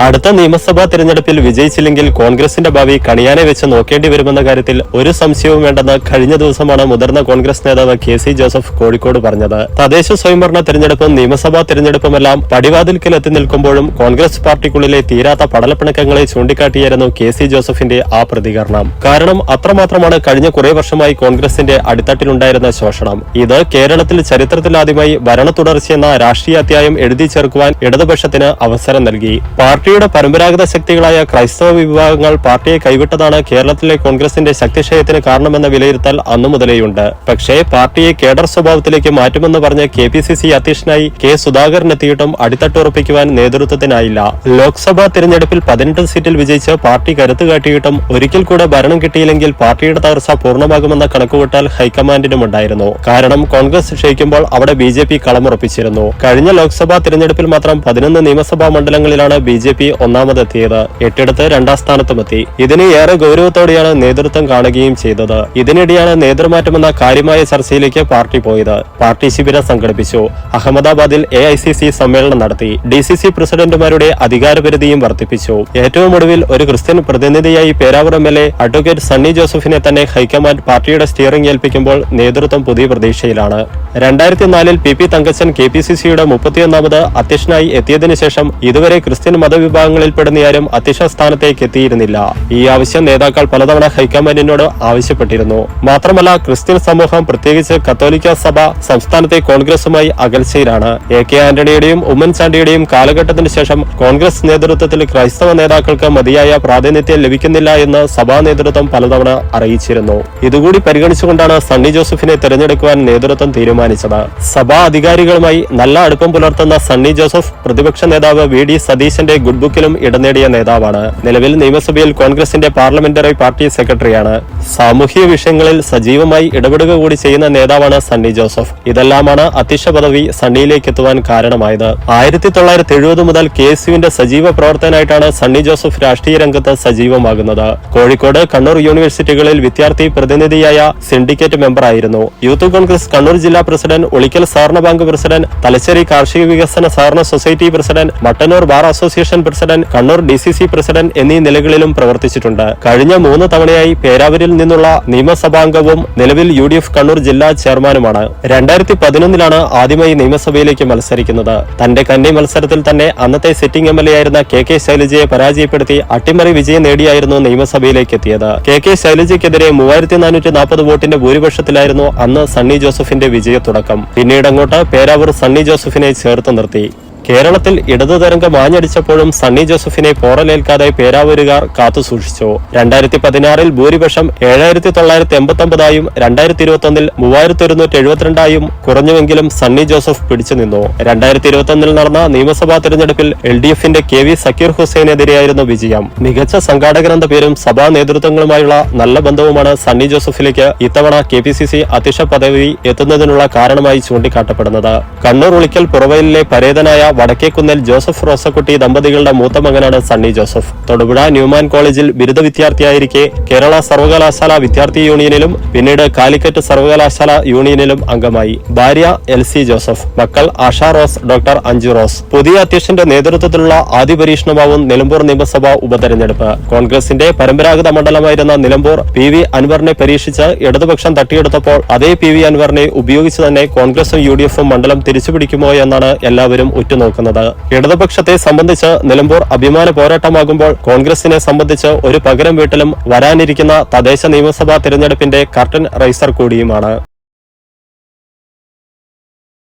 അടുത്ത നിയമസഭാ തെരഞ്ഞെടുപ്പിൽ വിജയിച്ചില്ലെങ്കിൽ കോൺഗ്രസിന്റെ ഭാവി കണിയാനെ വെച്ച് നോക്കേണ്ടി വരുമെന്ന കാര്യത്തിൽ ഒരു സംശയവും വേണ്ടെന്ന് കഴിഞ്ഞ ദിവസമാണ് മുതിർന്ന കോൺഗ്രസ് നേതാവ് കെ സി ജോസഫ് കോഴിക്കോട് പറഞ്ഞത്. തദ്ദേശ സ്വയംഭരണ തെരഞ്ഞെടുപ്പും നിയമസഭാ തെരഞ്ഞെടുപ്പുമെല്ലാം പടിവാതിൽക്കൽ എത്തി നിൽക്കുമ്പോഴും കോൺഗ്രസ് പാർട്ടിക്കുള്ളിലെ തീരാത്ത പടലപ്പിണക്കങ്ങളെ ചൂണ്ടിക്കാട്ടിയായിരുന്നു കെ സി ജോസഫിന്റെ ആ പ്രതികരണം. കാരണം അത്രമാത്രമാണ് കഴിഞ്ഞ കുറെ വർഷമായി കോൺഗ്രസിന്റെ അടിത്തട്ടിലുണ്ടായിരുന്ന ശോഷണം. ഇത് കേരളത്തിൽ ചരിത്രത്തിലാദ്യമായി ഭരണ തുടർച്ചയെന്ന രാഷ്ട്രീയ അധ്യായം എഴുതി ചേർക്കുവാൻ ഇടതുപക്ഷത്തിന് അവസരം നൽകി. പാർട്ടിയുടെ പരമ്പരാഗത ശക്തികളായ ക്രൈസ്തവ വിഭാഗങ്ങൾ പാർട്ടിയെ കൈവിട്ടതാണ് കേരളത്തിലെ കോൺഗ്രസിന്റെ ശക്തിക്ഷയത്തിന് കാരണമെന്ന വിലയിരുത്തൽ അന്നു മുതലേയുണ്ട്. പക്ഷേ പാർട്ടിയെ കേഡർ സ്വഭാവത്തിലേക്ക് മാറ്റുമെന്ന് പറഞ്ഞ് കെ പി സി സി അധ്യക്ഷനായി കെ സുധാകരൻ എത്തിയിട്ടും അടിത്തട്ടുറപ്പിക്കുവാൻ നേതൃത്വത്തിനായില്ല. ലോക്സഭാ തിരഞ്ഞെടുപ്പിൽ പതിനെട്ട് സീറ്റിൽ വിജയിച്ച് പാർട്ടി കരുത്ത് കാട്ടിയിട്ടും ഒരിക്കൽ കൂടെ ഭരണം കിട്ടിയില്ലെങ്കിൽ പാർട്ടിയുടെ തകർച്ച പൂർണമാകുമെന്ന കണക്കുകൂട്ടൽ ഹൈക്കമാൻഡിനുമുണ്ടായിരുന്നു കാരണം കോൺഗ്രസ് ക്ഷയിക്കുമ്പോൾ അവിടെ ബി ജെ പി കളമുറപ്പിച്ചിരുന്നു. കഴിഞ്ഞ ലോക്സഭാ തിരഞ്ഞെടുപ്പിൽ മാത്രം പതിനൊന്ന് നിയമസഭാ മണ്ഡലങ്ങളിലാണ് ബി ജെ പി ഒന്നാമതെത്തിയത്. എട്ടിടത്ത് രണ്ടാം സ്ഥാനത്തുമെത്തി. ഇതിന് ഏറെ ഗൗരവത്തോടെയാണ് നേതൃത്വം കാണുകയും ചെയ്തത്. ഇതിനിടെയാണ് നേതൃമാറ്റമെന്ന കാര്യമായ ചർച്ചയിലേക്ക് പാർട്ടി പോയത്. പാർട്ടി ശിബിരം സംഘടിപ്പിച്ചു. അഹമ്മദാബാദിൽ എ ഐ സി സി സമ്മേളനം നടത്തി. ഡി സി സി പ്രസിഡന്റുമാരുടെ അധികാരപരിധിയും വർദ്ധിപ്പിച്ചു. ഏറ്റവും ഒടുവിൽ ഒരു ക്രിസ്ത്യൻ പ്രതിനിധിയായി Peravoor M L A advocate Sunny ജോസഫിനെ തന്നെ ഹൈക്കമാൻഡ് പാർട്ടിയുടെ സ്റ്റിയറിംഗ് ഏൽപ്പിക്കുമ്പോൾ നേതൃത്വം പുതിയ പ്രതീക്ഷയിലാണ്. രണ്ടായിരത്തി നാലിൽ P P Thankachan K P C സിയുടെ മുപ്പത്തിയൊന്നാമത് അധ്യക്ഷനായി എത്തിയതിനു ശേഷം ഇതുവരെ ക്രിസ്ത്യൻ മതവിഭാഗങ്ങളിൽപ്പെടുന്നയാരും അധ്യക്ഷ സ്ഥാനത്തേക്ക് എത്തിയിരുന്നില്ല. ഈ ആവശ്യം നേതാക്കൾ പലതവണ ഹൈക്കമാൻഡിനോട് ആവശ്യപ്പെട്ടിരുന്നു. മാത്രമല്ല ക്രിസ്ത്യൻ സമൂഹം പ്രത്യേകിച്ച് കത്തോലിക്ക സഭ സംസ്ഥാനത്തെ കോൺഗ്രസുമായി അകൽച്ചയിലാണ്. എ കെ ആന്റണിയുടെയും ഉമ്മൻചാണ്ടിയുടെയും കാലഘട്ടത്തിന് ശേഷം കോൺഗ്രസ് നേതൃത്വത്തിൽ ക്രൈസ്തവ നേതാക്കൾക്ക് മതിയായ പ്രാതിനിധ്യം ലഭിക്കുന്നില്ല എന്ന് സഭാ നേതൃത്വം പലതവണ അറിയിച്ചിരുന്നു. ഇതുകൂടി പരിഗണിച്ചുകൊണ്ടാണ് സണ്ണി ജോസഫിനെ തെരഞ്ഞെടുക്കുവാൻ നേതൃത്വം തീരുമാനിച്ചത്. സഭാ അധികാരികളുമായി നല്ല അടുപ്പം പുലർത്തുന്ന സണ്ണി ജോസഫ് പ്രതിപക്ഷ നേതാവ് വി ഡി സതീശന്റെ ഗുഡ് ബുക്കിലും ഇടം നേടിയ നേതാവാണ്. നിലവിൽ നിയമസഭയിൽ കോൺഗ്രസിന്റെ പാർലമെന്ററി പാർട്ടി സെക്രട്ടറിയാണ്. സാമൂഹ്യ വിഷയങ്ങളിൽ സജീവമായി ഇടപെടുക കൂടി ചെയ്യുന്ന നേതാവാണ് സണ്ണി ജോസഫ്. ഇതെല്ലാമാണ് അധ്യക്ഷ പദവി സണ്ണിയിലേക്ക് എത്തുവാൻ കാരണമായത്. ആയിരത്തി തൊള്ളായിരത്തി എഴുപത് മുതൽ കെ എസ് യുവിന്റെ സജീവ പ്രവർത്തനായിട്ടാണ് സണ്ണി ജോസഫ് രാഷ്ട്രീയ രംഗത്ത് സജീവമാകുന്നത്. കോഴിക്കോട് കണ്ണൂർ യൂണിവേഴ്സിറ്റികളിൽ വിദ്യാർത്ഥി പ്രതിനിധിയായ സിൻഡിക്കേറ്റ് മെമ്പറായിരുന്നു. യൂത്ത് കോൺഗ്രസ് കണ്ണൂർ ജില്ലാ പ്രസിഡന്റ് ഒളിക്കൽ സഹകരണ ബാങ്ക് പ്രസിഡന്റ് തലശ്ശേരി കാർഷിക വികസന സഹകരണ society president Mattannur bar association president Kannur D C C president എന്നീ നിലകളിലും പ്രവർത്തിച്ചിട്ടുണ്ട്. കഴിഞ്ഞ മൂന്ന് തവണയായി പേരാവൂരിൽ നിന്നുള്ള നിയമസഭാംഗവും നിലവിൽ യു ഡി എഫ് കണ്ണൂർ ജില്ലാ ചെയർമാനുമാണ്. രണ്ടായിരത്തി പതിനൊന്നിലാണ് ആദ്യമായി നിയമസഭയിലേക്ക് മത്സരിക്കുന്നത്. തന്റെ കന്നി മത്സരത്തിൽ തന്നെ അന്നത്തെ സിറ്റിംഗ് എം എൽ എ ആയിരുന്ന കെ കെ ശൈലജയെ പരാജയപ്പെടുത്തി അട്ടിമറി വിജയം നേടിയായിരുന്നു നിയമസഭയിലേക്ക് എത്തിയത്. കെ കെ ശൈലജയ്ക്കെതിരെ മൂവായിരത്തി നാനൂറ്റി നാൽപ്പത് വോട്ടിന്റെ ഭൂരിപക്ഷത്തിലായിരുന്നു അന്ന് സണ്ണി ജോസഫിന്റെ വിജയ തുടക്കം പിന്നീട് അങ്ങോട്ട് പേരാവൂർ സണ്ണി ജോസഫിനെ ചേർത്ത് നിർത്തി. കേരളത്തിൽ ഇടതു തരംഗം മാഞ്ഞടിച്ചപ്പോഴും സണ്ണി ജോസഫിനെ പോറലേൽക്കാതെ പേരാവൂരുകാർ കാത്തുസൂക്ഷിച്ചു രണ്ടായിരത്തി പതിനാറിൽ ഭൂരിപക്ഷം ഏഴായിരത്തി തൊള്ളായിരത്തി എൺപത്തി ഒമ്പതായും രണ്ടായിരത്തി ഇരുപത്തി ഒന്നിൽ മൂവായിരത്തി ഒരുന്നൂറ്റി എഴുപത്തിരണ്ടായും കുറഞ്ഞുവെങ്കിലും സണ്ണി ജോസഫ് പിടിച്ചു നിന്നു. രണ്ടായിരത്തി ഇരുപത്തി ഒന്നിൽ നടന്ന നിയമസഭാ തെരഞ്ഞെടുപ്പിൽ എൽ ഡി എഫിന്റെ കെ വി സക്കീർ ഹുസൈനെതിരെയായിരുന്നു വിജയം. മികച്ച സംഘാടകനെന്ന പേരും സഭാ നേതൃത്വങ്ങളുമായുള്ള നല്ല ബന്ധവുമാണ് സണ്ണി ജോസഫിലേക്ക് ഇത്തവണ കെ പി സി സി അധ്യക്ഷ പദവി എത്തുന്നതിനുള്ള കാരണമായി ചൂണ്ടിക്കാട്ടപ്പെടുന്നത്. കണ്ണൂർ ഉളിക്കൽ പുറവയിലെ പരേതനായ വടക്കേക്കുന്നിൽ ജോസഫ് റോസക്കുട്ടി ദമ്പതികളുടെ മൂത്ത മകനാണ് സണ്ണി ജോസഫ്. തൊടുപുഴ ന്യൂമാൻ കോളേജിൽ ബിരുദ വിദ്യാർത്ഥിയായിരിക്കെ കേരള സർവകലാശാല വിദ്യാർത്ഥി യൂണിയനിലും പിന്നീട് കാലിക്കറ്റ് സർവകലാശാല യൂണിയനിലും അംഗമായി. ഭാര്യ എൽ സി ജോസഫ് മക്കൾ Asha Rose doctor Anju Rose. പുതിയ അധ്യക്ഷന്റെ നേതൃത്വത്തിലുള്ള ആദ്യ പരീക്ഷണമാവും നിലമ്പൂർ നിയമസഭാ ഉപതെരഞ്ഞെടുപ്പ്. കോൺഗ്രസിന്റെ പരമ്പരാഗത മണ്ഡലമായിരുന്ന നിലമ്പൂർ പി വി അൻവറിനെ പരീക്ഷിച്ച് ഇടതുപക്ഷം തട്ടിയെടുത്തപ്പോൾ അതേ പി വി അൻവറിനെ ഉപയോഗിച്ച് തന്നെ കോൺഗ്രസും യു ഡി എഫും മണ്ഡലം തിരിച്ചുപിടിക്കുമോ എന്നാണ് എല്ലാവരും ഉറ്റുനോക്കുന്നത്. ഇടതുപക്ഷത്തെ സംബന്ധിച്ച് നിലമ്പൂർ അഭിമാന പോരാട്ടമാകുമ്പോൾ കോൺഗ്രസിനെ സംബന്ധിച്ച് ഒരു പകരം വീട്ടിലും വരാനിരിക്കുന്ന തദ്ദേശ നിയമസഭാ തിരഞ്ഞെടുപ്പിന്റെ കർട്ടൻ റൈസർ കൂടിയുമാണ്.